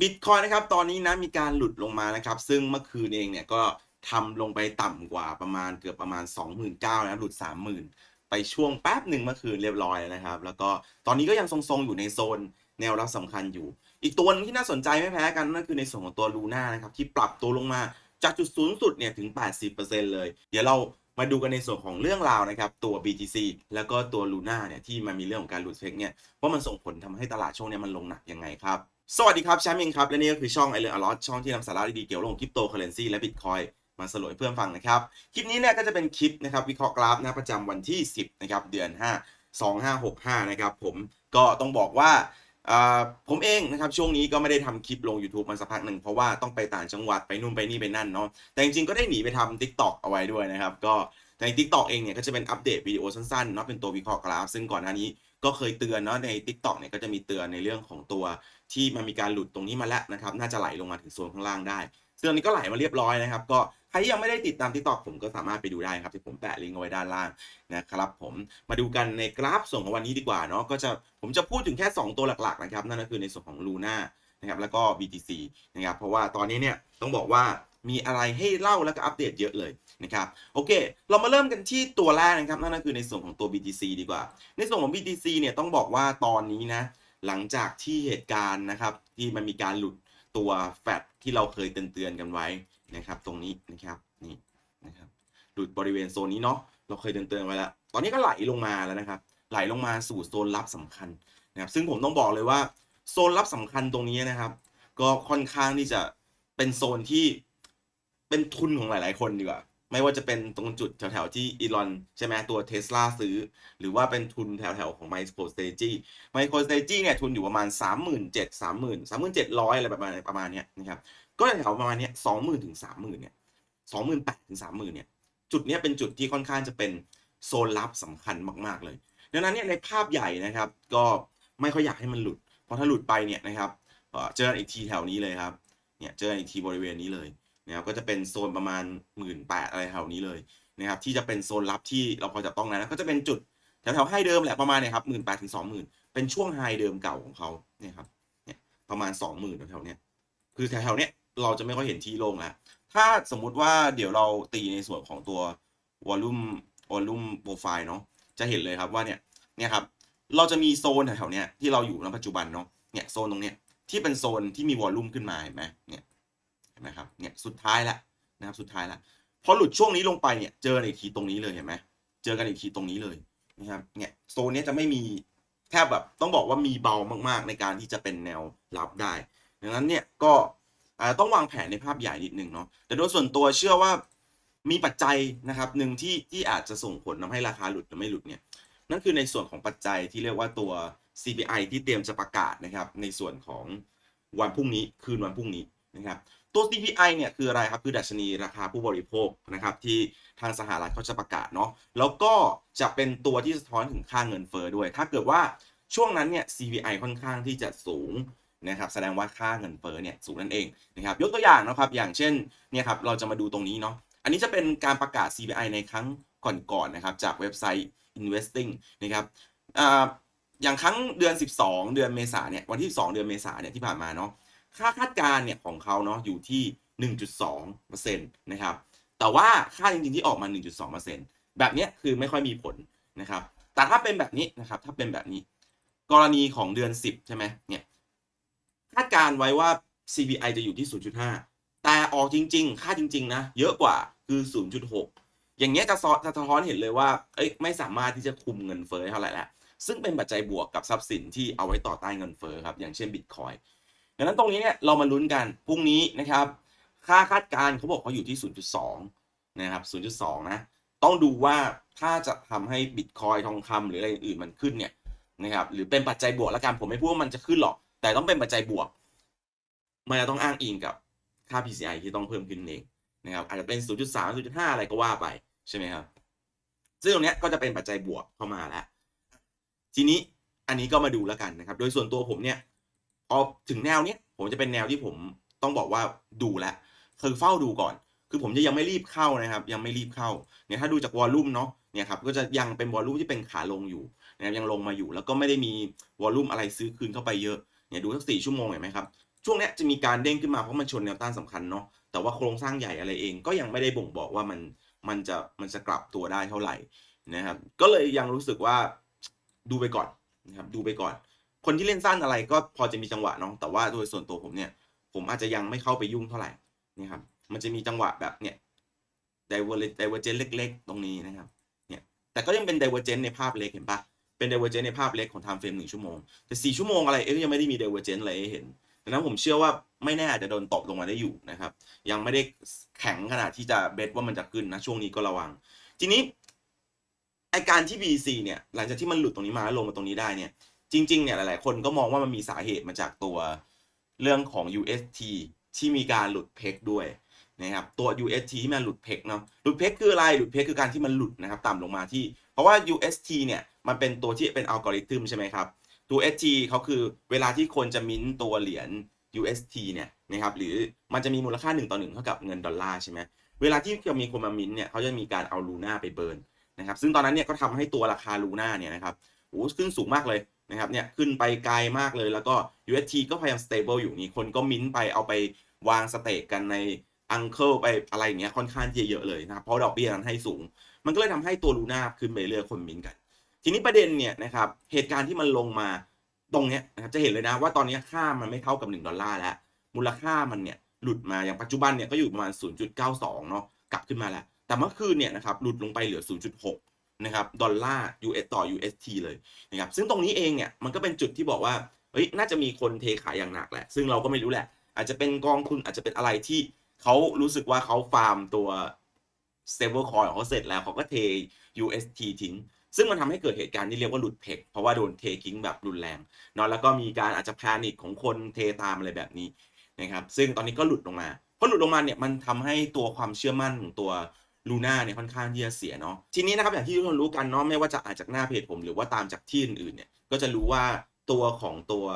บิตคอยนะครับตอนนี้นะมีการหลุดลงมานะครับ ซึ่งเมื่อคืนเองเนี่ยก็ทำลงไปต่ำกว่าประมาณเกือบประมาณ 29,000นะหลุด 30,000 ไปช่วงแป๊บหนึ่งเมื่อคืนเรียบร้อยแล้วนะครับ แล้วก็ตอนนี้ก็ยังทรงๆอยู่ในโซนแนวรับสำคัญอยู่ อีกตัวนึงที่น่าสนใจไม่แพ้กันนั่นคือในส่วนของตัวลูน่านะครับที่ปรับตัวลงมาจากจุดสูงสุดเนี่ยถึง 80%เลย เดี๋ยวเรามาดูกันในส่วนของเรื่องราวนะครับ ตัว BTC แล้วก็ตัว Luna เนี่ยที่มันมีเรื่องของการหลุดเฟกเนี่ยว่ามันส่งผลทำให้ตลาดช่วงเนี้ยมันลงหนักยังไงครับ สวัสดีครับแชมป์เองครับ และนี่ก็คือช่องไอเรื่ออลอตช่องที่นำสาระดีๆเกี่ยวกับเรื่องของคริปโตเคอเรนซีและบิตคอยมาสรุปให้เพื่อนฟังนะครับ คลิปนี้เนี่ยก็จะเป็นคลิปนะครับวิเคราะห์กราฟนะประจำวันที่ 10 นะครับ เดือน 5 2565 นะครับผมก็ต้องบอกว่าผมเองนะครับช่วงนี้ก็ไม่ได้ทำคลิปลง YouTube มาสักพักหนึ่งเพราะว่าต้องไปต่างจังหวัดไปนู่นไปนี่ไปนั่นเนาะแต่จริงๆก็ได้หนีไปทำ TikTok เอาไว้ด้วยนะครับก็ใน TikTok เองเนี่ยก็จะเป็นอัปเดตวิดีโอสั้นๆเนาะเป็นตัววิเคราะห์กราฟซึ่งก่อนหน้านี้ ก็เคยเตือนเนาะใน TikTok เนี่ยก็จะมีเตือนในเรื่องของตัวที่มันมีการหลุดตรงนี้มาแล้วนะครับ น่าจะไหลลงมาถึงโซนข้างล่างได้ซึ่งอันนี้ก็ไหลมาเรียบร้อยนะครับ ก็ใครยังไม่ได้ติดตาม TikTok ผมก็สามารถไปดูได้ครับที่ผมแปะลิงก์เอาไว้ด้านล่างนะครับผมมาดูกันในกราฟส่วนของวันนี้ดีกว่าเนาะก็จะผมจะพูดถึงแค่ 2 ตัวหลักๆนะครับนั่นก็คือในส่วนของ Luna นะครับแล้วก็ BTC นะครับเพราะว่าตอนนี้เนี่ยต้องบอกว่า มีอะไรให้เล่าแล้วก็อัปเดตเยอะเลยนะครับโอเค เรามาเริ่มกันที่ตัวแรกนะครับนั่นก็คือในส่วนของตัว BTC ดีกว่า ในส่วนของ BTC เนี่ยต้องบอกว่าตอนนี้นะหลังจากที่เหตุการณ์นะครับที่มันมีการหลุดตัวแฟดที่เราเคยเตือนๆกันไว้นะครับ ตรงนี้นะครับนี่นะครับหลุดบริเวณโซนนี้เนาะเราเคยเตือนๆไว้แล้ว ตอนนี้ก็ไหลลงมาแล้วนะครับ ไหลลงมาสู่โซนรับสำคัญนะครับซึ่งผมต้องบอกเลยว่าโซนรับสำคัญตรงนี้นะครับ ก็ค่อนข้างที่จะเป็นโซนที่ เป็นทุนของหลายๆ คนดีกว่า ไม่ว่าจะเป็นตรงจุดแถวๆ ที่อีลอนใช่ไหมตัวเทสลาซื้อ หรือว่าเป็นทุนแถวๆ ของ MicroStrategy MicroStrategy เนี่ยทุนอยู่ประมาณ 3 7 0 0 0 30,000 3,700 อะไรประมาณประมาณเนี้ยนะครับ ก็แถวประมาณเนี้ย20,000ถึง30,000เนี่ย28,000ถึง30,000เนี่ยจุดเนี้ยเป็นจุดที่ค่อนข้างจะเป็นโซนลับสำคัญมากๆเลยดังนั้นเนี่ยในภาพใหญ่นะครับ ก็ไม่ค่อยอยากให้มันหลุด เพราะถ้าหลุดไปเนี่ยนะครับเจออีกทีแถวนี้เลยครับเนี่ยเจออีกทีบริเวณนี้เลย นะครับก็จะเป็นโซนประมาณหมื่นแปดอะไรแถวนี้เลยนะครับที่จะเป็นโซนลับที่เราพอจับต้องได้นะก็จะเป็นจุดแถวๆไฮเดิมแหละประมาณเนี่ยครับหมื่นแปดถึงสองหมื่นเป็นช่วงไฮเดิมเก่าของเขาเนี่ยครับเนี่ยประมาณสองหมื่นแถวๆเนี้ยคือแถวๆเนี้ยเราจะไม่ค่อยเห็นที่โล่งแล้วถ้าสมมุติว่าเดี๋ยวเราตีในส่วนของตัววอลลุ่มวอลลุ่มโปรไฟล์เนาะจะเห็นเลยครับว่าเนี่ยเนี่ยครับเราจะมีโซนแถวๆเนี้ยที่เราอยู่ณปัจจุบันเนาะเนี่ยโซนตรงเนี้ยที่เป็นโซนที่มีวอลลุ่มขึ้นมาเห็นไหมเนี่ย เห็นไหมครับเนี่ยสุดท้ายแล้วนะครับสุดท้ายแล้วพอหลุดช่วงนี้ลงไปเนี่ยเจออีกทีตรงนี้เลยเห็นไหมเจอกันอีกทีตรงนี้เลยนะครับเนี่ยโซนนี้จะไม่มีแทบแบบต้องบอกว่ามีเบามากๆ ในการที่จะเป็นแนวรับได้ดังนั้นเนี่ยก็ต้องวางแผนในภาพใหญ่นิดนึงเนาะแต่โดยส่วนตัวเชื่อว่ามีปัจจัยนะครับหนึ่งที่ที่อาจจะส่งผลทำให้ราคาหลุดหรือไม่หลุดเนี่ยนั่นคือในส่วนของปัจจัยที่เรียกว่าตัว CPI ที่เตรียมจะประกาศนะครับในส่วนของวันพรุ่งนี้คืนวันพรุ่งนี้นะครับ ตัว CPI เนี่ยคืออะไรครับ คือดัชนีราคาผู้บริโภคนะครับที่ทางสหรัฐเขาจะประกาศเนาะแล้วก็จะเป็นตัวที่สะท้อนถึงค่าเงินเฟ้อด้วย ถ้าเกิดว่าช่วงนั้นเนี่ย CPI ค่อนข้างที่จะสูงนะครับแสดงว่าค่าเงินเฟ้อเนี่ยสูงนั่นเองนะครับยกตัวอย่างนะครับอย่างเช่นเนี่ยครับเราจะมาดูตรงนี้เนาะอันนี้จะเป็นการประกาศ CPI ในครั้งก่อนๆนะครับจากเว็บไซต์ investing นะครับออย่างครั้งเดือน 12 เดือนเมษาเนี่ยวันที่2เดือนเมษาเนี่ยที่ผ่านมาเนาะ ค่าคาดการณ์เนี่ยของเขาเนาะอยู่ที่ 1.2%นะครับ แต่ว่าค่าจริงๆที่ออกมา 1.2%แบบนี้คือไม่ค่อยมีผลนะครับ แต่ถ้าเป็นแบบนี้นะครับ ถ้าเป็นแบบนี้ กรณีของเดือน 10 ใช่ไหมเนี่ย คาดการณ์ไว้ว่า CPI จะอยู่ที่ 0.5 แต่ออกจริง ๆ ค่าจริง ๆ นะ เยอะกว่าคือ 0.6 อย่างเงี้ยจะสะจะสะท้อนเห็นเลยว่า เอ้ย ไม่สามารถที่จะคุมเงินเฟ้อเท่าไหร่แล้วซึ่งเป็นปัจจัยบวกกับทรัพย์สินที่เอาไว้ต่อต้านเงินเฟ้อครับ อย่างเช่นบิตคอย ดังนั้นตรงนี้เนี่ยเรามาลุ้นกันพรุ่งนี้นะครับ ค่าคาดการณ์เขาบอกเขาอยู่ที่ 0.2 นะครับ 0.2 นะ ต้องดูว่าถ้าจะทำให้บิตคอยทองคำหรืออะไรอื่นมันขึ้นเนี่ยนะครับหรือเป็นปัจจัยบวกแล้วกันผมไม่พูดว่ามันจะขึ้นหรอก แต่ต้องเป็นปัจจัยบวก มันจะต้องอ้างอิงกับค่า PCI ที่ต้องเพิ่มขึ้นเองนะครับอาจจะเป็น 0.3 0.5 อะไรก็ว่าไปใช่ไหมครับซึ่งตรงนี้ก็จะเป็นปัจจัยบวกเข้ามาแล้ว ทีนี้อันนี้ก็มาดูแล้วกันนะครับ โดยส่วนตัวผมเนี่ย พอถึงแนวเนี้ยผมจะเป็นแนวที่ผมต้องบอกว่าดูแลคือเฝ้าดูก่อน คือผมจะยังไม่รีบเข้านะครับ ยังไม่รีบเข้าเนี่ยถ้าดูจากวอลลุ่มเนาะเนี่ยครับก็จะยังเป็นวอลลุ่มที่เป็นขาลงอยู่นะครับยังลงมาอยู่ แล้วก็ไม่ได้มีวอลลุ่มอะไรซื้อคืนเข้าไปเยอะเนี่ยดูสักสี่ชั่วโมงเห็นไหมครับช่วงนี้จะมีการเด้งขึ้นมาเพราะมันชนแนวต้านสำคัญเนาะแต่ว่าโครงสร้างใหญ่อะไรเองก็ยังไม่ได้บ่งบอกว่ามันมันจะมันจะกลับตัวได้เท่าไหร่นะครับก็เลยยังรู้สึกว่าดูไปก่อนนะครับดูไปก่อน คนที่เล่นสั้นอะไรก็พอจะมีจังหวะเนาะแต่ว่าโดยส่วนตัวผมเนี่ย ผมอาจจะยังไม่เข้าไปยุ่งเท่าไหร่นะครับ มันจะมีจังหวะแบบเนี่ย divergent divergent เล็ก ๆ ตรงนี้นะครับเนี่ยแต่ก็ยังเป็น divergent ในภาพเล็กเห็นปะเป็น divergent ในภาพเล็กของ time frame หนึ่งชั่วโมงแต่สี่ชั่วโมงอะไรเอ๊ยยังไม่ได้มี divergent อะไรให้เห็นดังนั้นผมเชื่อว่าไม่แน่อาจจะโดนตบลงมาได้อยู่นะครับ ยังไม่ได้แข็งขนาดที่จะเบสว่ามันจะขึ้นนะช่วงนี้ก็ระวัง ทีนี้ไอการที่ BC เนี่ยหลังจากที่มันหลุดตรงนี้มาแล้วลงมาตรงนี้ได้เนี่ย จริงๆเนี่ยหลายๆ คนก็มองว่ามันมีสาเหตุมาจากตัวเรื่องของ UST ที่มีการหลุดเพกด้วยนะครับตัว UST ที่มันหลุดเพกเนาะหลุดเพกคืออะไรหลุดเพกคือการที่มันหลุดนะครับต่ำลงมาที่ เพราะว่า UST เนี่ยมันเป็นตัวที่เป็นอัลกอริทึมใช่ไหมครับตัว ST เขาคือเวลาที่คนจะมิ้นตัวเหรียญ UST เนี่ยนะครับหรือมันจะมีมูลค่า 1 ต่อ1เท่ากับเงินดอลลาร์ใช่ไหมเวลาที่จะมีคนมามิ้นเนี่ยเขาจะมีการเอาลูน่าไปเบิร์นนะครับซึ่งตอนนั้นเนี่ยก็ทำให้ตัวราคาลูน่าเนี่ยนะครับโอ้ขึ้นสูงมากเลย นะครับเนี่ยขึ้นไปไกลมากเลยแล้วก็ UST ก็พยายาม stable อยู่นี่คนก็มิ้นไปเอาไปวางสเตกกันในอังเคิลไปอะไรอย่างเงี้ยค่อนข้างเยอะเลยนะครับเพราะดอกเบี้ยนั้นให้สูง มันก็เลยทำให้ตัวลูน่าขึ้นไปเรื่อยคนมิ้นกัน ทีนี้ประเด็นเนี่ยนะครับเหตุการณ์ที่มันลงมาตรงเนี้ยนะครับจะเห็นเลยนะว่าตอนนี้ค่ามันไม่เท่ากับ 1 ดอลลาร์แล้ว มูลค่ามันเนี่ยหลุดมาอย่างปัจจุบันเนี่ยก็อยู่ประมาณ 0.92 เนาะกลับขึ้นมาแล้ว แต่เมื่อคืนเนี่ยนะครับหลุดลงไปเหลือ 0.6 นะครับดอลลาร์ US ต่อ UST เลยนะครับซึ่งตรงนี้เองเนี่ยมันก็เป็นจุดที่บอกว่าเฮ้ยน่าจะมีคนเทขายอย่างหนักแหละ ซึ่งเราก็ไม่รู้แหละ อาจจะเป็นกองทุนอาจจะเป็นอะไรที่เขารู้สึกว่าเขาฟาร์มตัว stable coin ของเขาเสร็จแล้วเขาก็เท UST ทิ้ง ซึ่งมันทำให้เกิดเหตุการณ์ที่เรียกว่าหลุดเพกเพราะว่าโดนเททิ้งแบบรุนแรงเนาะแล้วก็มีการอาจจะแพนิคของคนเทตามอะไรแบบนี้นะครับซึ่งตอนนี้ก็หลุดลงมาพอหลุดลงมาเนี่ยมันทำให้ตัวความเชื่อมั่นของตัว ลูน่าเนี่ยค่อนข้างที่จะเสียเนาะทีนี้นะครับอย่างที่ทุกคนรู้กันเนาะไม่ว่าจะอ่านจากหน้าเพจผมหรือว่าตามจากที่อื่นๆเนี่ยก็จะรู้ว่าตัวของตัว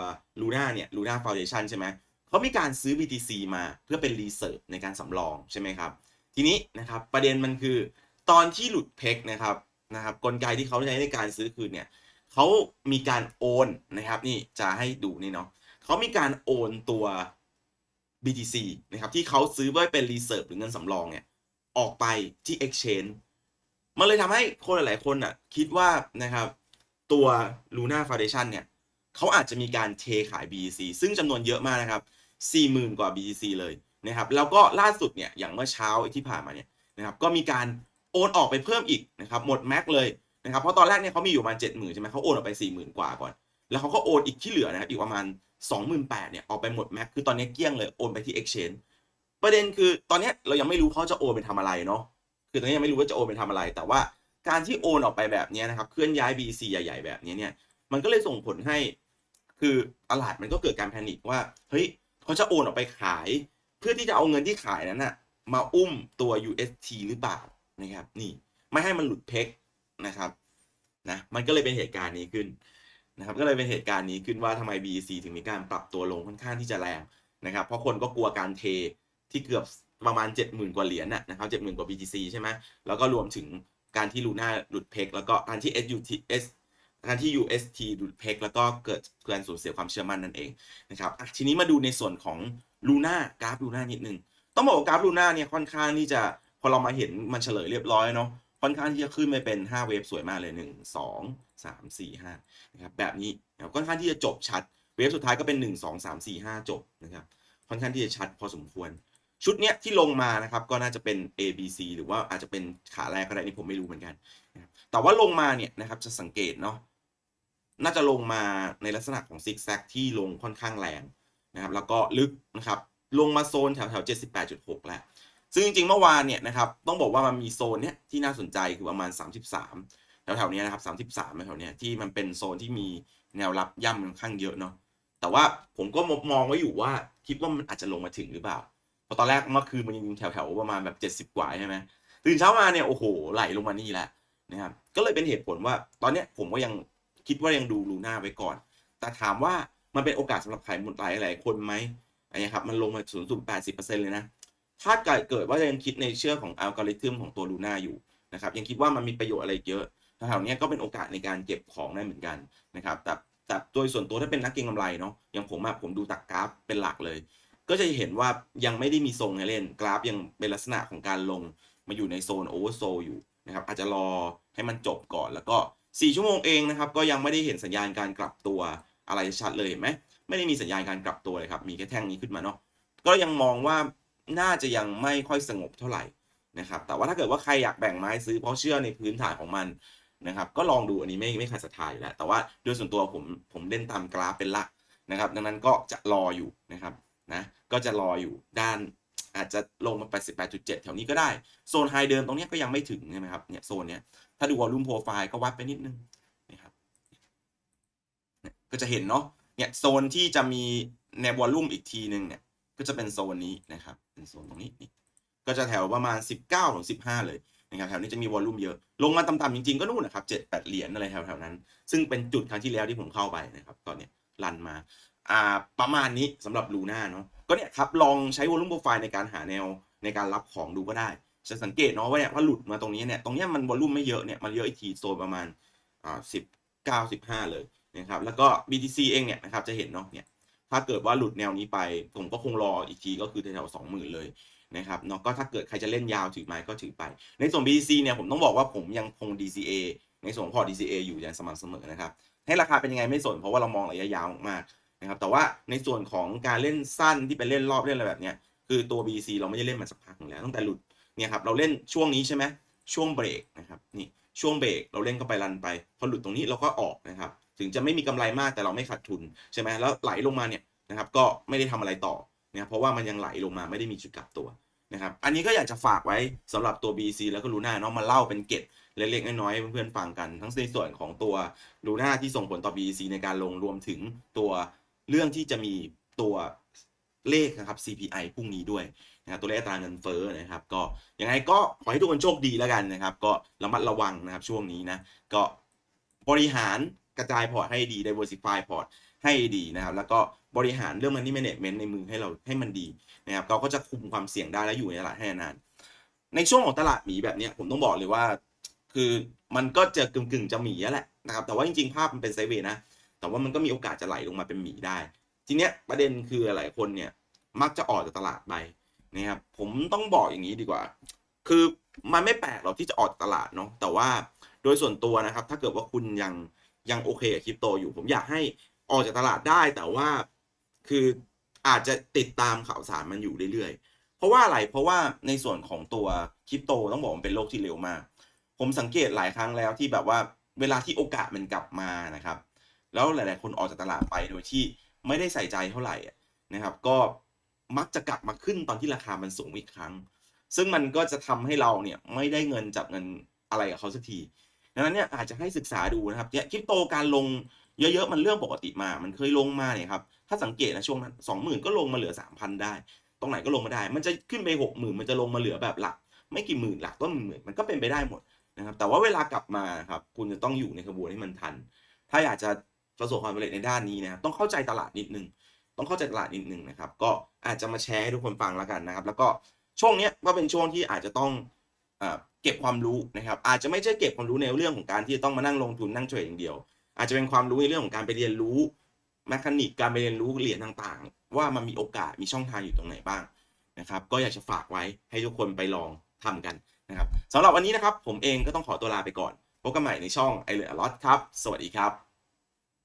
ลูน่าเนี่ยลูน่าฟาวเดชันใช่ไหมเขามีการซื้อ BTC มาเพื่อเป็นรีเซิร์ฟในการสำรองใช่ไหมครับ ทีนี้นะครับประเด็นมันคือ ตอนที่หลุดเพกนะครับนะครับกลไกที่เขาใช้ในการซื้อคืนเนี่ยเขามีการโอนนะครับนี่จะให้ดูนี่เนาะเขามีการโอนตัว BTC นะครับที่เขาซื้อไว้เป็นรีเซิร์ฟหรือเงินสำรองเนี่ย ออกไปที่ Exchange มันเลยทำให้คนหลาย ๆ คนอะคิดว่านะครับตัว Luna Foundation เนี่ยเขาอาจจะมีการเทขาย BTC ซึ่งจำนวนเยอะมากนะครับ 40,000 กว่า BTC เลยนะครับแล้วก็ล่าสุดเนี่ยอย่างเมื่อเช้าที่ผ่านมาเนี่ยนะครับก็มีการโอนออกไปเพิ่มอีกนะครับหมดแม็กเลยนะครับเพราะตอนแรกเนี่ยเขามีอยู่ประมาณ70,000ใช่ไหมเขาโอนออกไป 40,000 กว่าก่อน แล้วเขาก็โอนอีกที่เหลือนะครับอีกประมาณ28,000เนี่ยออกไปหมดแม็กคือตอนนี้เกลี้ยงเลยโอนไปที่ Exchange ประเด็นคือตอนนี้เรายังไม่รู้เขาจะโอนไปทำอะไรเนาะคือตอนนี้ยังไม่รู้ว่าจะโอนไปทำอะไร แต่ว่าการที่โอนออกไปแบบนี้นะครับเคลื่อนย้าย BC ใหญ่ ๆ แบบนี้เนี่ยมันก็เลยส่งผลให้ คือตลาดมันก็เกิดการแพนิคว่าเฮ้ยเขาจะโอนออกไปขาย เพื่อที่จะเอาเงินที่ขายนั้นนะมาอุ้มตัว UST หรือเปล่านะครับนี่ไม่ให้มันหลุดเพกนะครับนะมันก็เลยเป็นเหตุการณ์นี้ขึ้นนะครับก็เลยเป็นเหตุการณ์นี้ขึ้นว่าทำไม BEC ถึงมีการปรับตัวลงค่อนข้างที่จะแรงนะครับ เพราะคนก็กลัวการเท ที่เกือบประมาณ 70,000 กว่าเหรียญนะครับ70,000 กว่า BTC ใช่ไหมแล้วก็รวมถึงการที่ลูน่าหลุดเพกแล้วก็การที่ SUTS การที่ UST หลุดเพกแล้วก็เกิดการสูญเสียความเชื่อมั่นนั่นเองนะครับทีนี้มาดูในส่วนของลูน่ากราฟลูน่านิดนึงต้องบอกว่ากราฟลูน่าเนี่ยค่อนข้างที่จะพอเรามาเห็นมันเฉลยเรียบร้อยเนาะค่อนข้างที่จะขึ้นไปเป็น 5 เวฟสวยมากเลย 1 2 3 4 5นะครับแบบนี้นะครับค่อนข้างที่จะจบชัด เวฟสุดท้ายก็เป็น 1 2 3 4 5 จบนะครับค่อนข้างที่จะชัดพอสมควร ชุดเนี้ยที่ลงมานะครับก็น่าจะเป็น A B C หรือว่าอาจจะเป็นขาแรกก็ได้นี่ผมไม่รู้เหมือนกันนะครับแต่ว่าลงมาเนี่ยนะครับจะสังเกตเนาะน่าจะลงมาในลักษณะของซิกแซกที่ลงค่อนข้างแรงนะครับแล้วก็ลึกนะครับลงมาโซนแถวแถว78.6 แล้ว ซึ่งจริงๆเมื่อวานเนี่ยนะครับต้องบอกว่ามันมีโซนเนี้ยที่น่าสนใจคือประมาณ 33 แถวๆนี้นะครับ33แถวๆนี้ที่มันเป็นโซนที่มีแนวรับย่ำค่อนข้างเยอะเนาะแต่ว่าผมก็มองไว้อยู่ว่าคิดว่ามันอาจจะลงมาถึงหรือเปล่า พราะตอนแรกเมื่อคืนมันยังแถวๆประมาณแบบ70กว่าใช่ไหมตื่นเช้ามาเนี่ยโอ้โหไหลลงมานี่แหละนะครับก็เลยเป็นเหตุผลว่าตอนเนี้ยผมก็ยังคิดว่ายังดูลูน่าไว้ก่อน แต่ถามว่ามันเป็นโอกาสสำหรับใครหมดหลายหลายคนไหมอันนี้ครับมันลงมาสูงสุด80%เลยนะถ้าเกิดเกิดว่ายังคิดในเชื่อของอัลกอริทึมของตัวลูน่าอยู่นะครับยังคิดว่ามันมีประโยชน์อะไรเยอะแถวๆนี้ก็เป็นโอกาสในการเก็บของได้เหมือนกันนะครับแต่แต่โดยส่วนตัวถ้าเป็นนักเก็งกำไรเนาะอย่างผมอะผมดูตักกราฟเป็นหลักเลย ก็จะเห็นว่ายังไม่ได้มีทรงให้เล่น กราฟยังเป็นลักษณะของการลงมาอยู่ในโซนโอเวอร์โซอยู่นะครับอาจจะรอให้มันจบก่อนแล้วก็ 4 ชั่วโมงเองนะครับ ก็ยังไม่ได้เห็นสัญญาณการกลับตัวอะไรชัดเลยเห็นไหมไม่ได้มีสัญญาณการกลับตัวเลยครับ มีแค่แท่งนี้ขึ้นมาเนาะก็ยังมองว่าน่าจะยังไม่ค่อยสงบเท่าไหร่นะครับแต่ว่าถ้าเกิดว่าใครอยากแบ่งไม้ซื้อเพราะเชื่อในพื้นฐานของมันนะครับก็ลองดูอันนี้ไม่ไม่ขัดศรัทธาอยู่แล้วแต่ว่าโดยส่วนตัวผมผมเล่นตามกราฟเป็นหลักนะครับ ดังนั้นก็จะรออยู่นะครับ นะก็จะรออยู่ด้านอาจจะลงมา 88.7 แถวนี้ก็ได้ โซนไฮเดิมตรงนี้ก็ยังไม่ถึงใช่ไหมครับเนี่ยโซนเนี้ยถ้าดูวอลลุ่มโปรไฟล์ก็วัดไปนิดนึงนะครับก็จะเห็นเนาะเนี่ยโซนที่จะมีในววอลลุ่มอีกทีหนึ่งเนี่ยก็จะเป็นโซนนี้นะครับเป็นโซนตรงนี้นี่ก็จะแถวประมาณ 19ถึง15 เลยนะครับแถวนี้จะมีวอลลุ่มเยอะลงมาต่ำๆจริงๆก็นู่นนะครับ7 8 เหรียญอะไรแถวๆนั้น ซึ่งเป็นจุดครั้งที่แล้วที่ผมเข้าไปนะครับตอนเนี้ยรันมา อ่าประมาณนี้สำหรับลูน่าเนาะก็เนี่ยครับลองใช้วอลุ่มโปรไฟล์ในการหาแนวในการรับของดูก็ได้จะสังเกตเนาะว่าเนี่ยพอหลุดมาตรงนี้เนี่ยตรงเนี้ยมันวอลุ่มไม่เยอะเนี่ยมันเยอะอีกทีโซนประมาณอ่าสิบเก้าสิบห้าเลยนะครับแล้วก็ BTC เองเนี่ยนะครับจะเห็นเนาะเนี่ยถ้าเกิดว่าหลุดแนวนี้ไป ผมก็คงรออีกทีก็คือแถวสองหมื่นเลยนะครับเนาะก็ถ้าเกิดใครจะเล่นยาวถือไม้ก็ถือไป ในส่วน BTC เนี่ยผมต้องบอกว่าผมยังคง DCA ในส่วนพอร์ต DCA อยู่อย่างสม่ำเสมอนะครับให้ราคาเป็นยังไงไม่สนเพราะว่าเรามองระยะยาวมาก นะครับแต่ว่าในส่วนของการเล่นสั้นที่เป็นเล่นรอบเล่นอะไรแบบเนี้ยคือตัว BC เราไม่ได้เล่นมาสักพักแล้วตั้งแต่หลุดเนี่ยครับเราเล่นช่วงนี้ใช่ไหมช่วงเบรกนะครับนี่ช่วงเบรกเราเล่นเข้าไปรันไปพอหลุดตรงนี้เราก็ออกนะครับถึงจะไม่มีกำไรมากแต่เราไม่ขาดทุนใช่ไหมแล้วไหลลงมาเนี่ยนะครับก็ไม่ได้ทำอะไรต่อนะเพราะว่ามันยังไหลลงมาไม่ได้มีจุดกลับตัวนะครับอันนี้ก็อยากจะฝากไว้สำหรับตัว BC แล้วก็ลูน่าเนาะมาเล่าเป็นเกร็ดเล็กๆน้อยๆเพื่อนๆฟังกัน ทั้งในส่วนของตัวลูน่าที่ส่งผลต่อ BC ในการลงรวมถึงตัว เรื่องที่จะมีตัวเลขนะครับ CPI พรุ่งนี้ด้วยนะครับตัวเลขอัตราเงินเฟ้อนะครับ ก็ยังไงก็ขอให้ทุกคนโชคดีแล้วกันนะครับ ก็ระมัดระวังนะครับช่วงนี้นะ ก็บริหารกระจายพอร์ตให้ดี diversify พอร์ตให้ดีนะครับ แล้วก็บริหารเรื่อง money management ในมือให้เราให้มันดีนะครับ เราก็จะคุมความเสี่ยงได้และอยู่ในตลาดให้นาน ในช่วงของตลาดหมีแบบนี้ผมต้องบอกเลยว่า คือมันก็จะกึ่งกึ่งๆจะหมีแล้วแหละนะครับ แต่ว่าจริงๆภาพมันเป็นไซเวย์นะ แต่ว่ามันก็มีโอกาสจะไหลลงมาเป็นหมีได้ ทีเนี้ยประเด็นคือหลายคนเนี่ยมักจะออกจากตลาดไปนะครับผมต้องบอกอย่างนี้ดีกว่า คือมันไม่แปลกหรอกที่จะออกจากตลาดเนาะแต่ว่าโดยส่วนตัวนะครับ ถ้าเกิดว่าคุณยังยังโอเคกับคริปโตอยู่ ผมอยากให้ออกจากตลาดได้แต่ว่าคืออาจจะติดตามข่าวสารมันอยู่เรื่อยๆ เพราะว่าอะไร เพราะว่าในส่วนของตัวคริปโตต้องบอกมันเป็นโลกที่เร็วมาก ผมสังเกตหลายครั้งแล้วที่แบบว่าเวลาที่โอกาสมันกลับมานะครับ แล้วหลาย ๆ คนออกจากตลาดไปโดยที่ไม่ได้ใส่ใจเท่าไหร่นะครับ ก็มักจะกลับมาขึ้นตอนที่ราคามันสูงอีกครั้ง ซึ่งมันก็จะทำให้เราเนี่ยไม่ได้เงินจากเงินอะไรกับเขาสักทีดังนั้นเนี่ยอาจจะให้ศึกษาดูนะครับเนี่ยคริปโตการลงเยอะๆมันเรื่องปกติมา มันเคยลงมาเนี่ยครับ ถ้าสังเกตนะช่วงนั้นสองหมื่นก็ลงมาเหลือสามพันได้ ตรงไหนก็ลงมาได้ มันจะขึ้นไปหกหมื่นมันจะลงมาเหลือแบบหลัก ไม่กี่หมื่นหลักต้นหมื่นมันก็เป็นไปได้หมดนะครับ แต่ว่าเวลากลับมาครับ คุณจะต้องอยู่ในขบวนให้มันทัน ถ้าอยากจะ ประสบความสำเร็จในด้านนี้นะครับต้องเข้าใจตลาดนิดนึงต้องเข้าใจตลาดนิดนึงนะครับ ก็อาจจะมาแชร์ให้ทุกคนฟังแล้วกันนะครับ แล้วก็ช่วงนี้ก็เป็นช่วงที่อาจจะต้องเอ่อเก็บความรู้นะครับ อาจจะไม่ใช่เก็บความรู้ในเรื่องของการที่จะต้องมานั่งลงทุนนั่งเทรดอย่างเดียว อาจจะเป็นความรู้ในเรื่องของการไปเรียนรู้แมคานิกการไปเรียนรู้เหรียญต่างๆ ว่ามันมีโอกาสมีช่องทางอยู่ตรงไหนบ้างนะครับ ก็อยากจะฝากไว้ให้ทุกคนไปลองทำกันนะครับสำหรับวันนี้นะครับ ผมเองก็ต้องขอตัวลาไปก่อนพบกันใหม่ในช่องไอเหลือลอตครับ สวัสดีครับ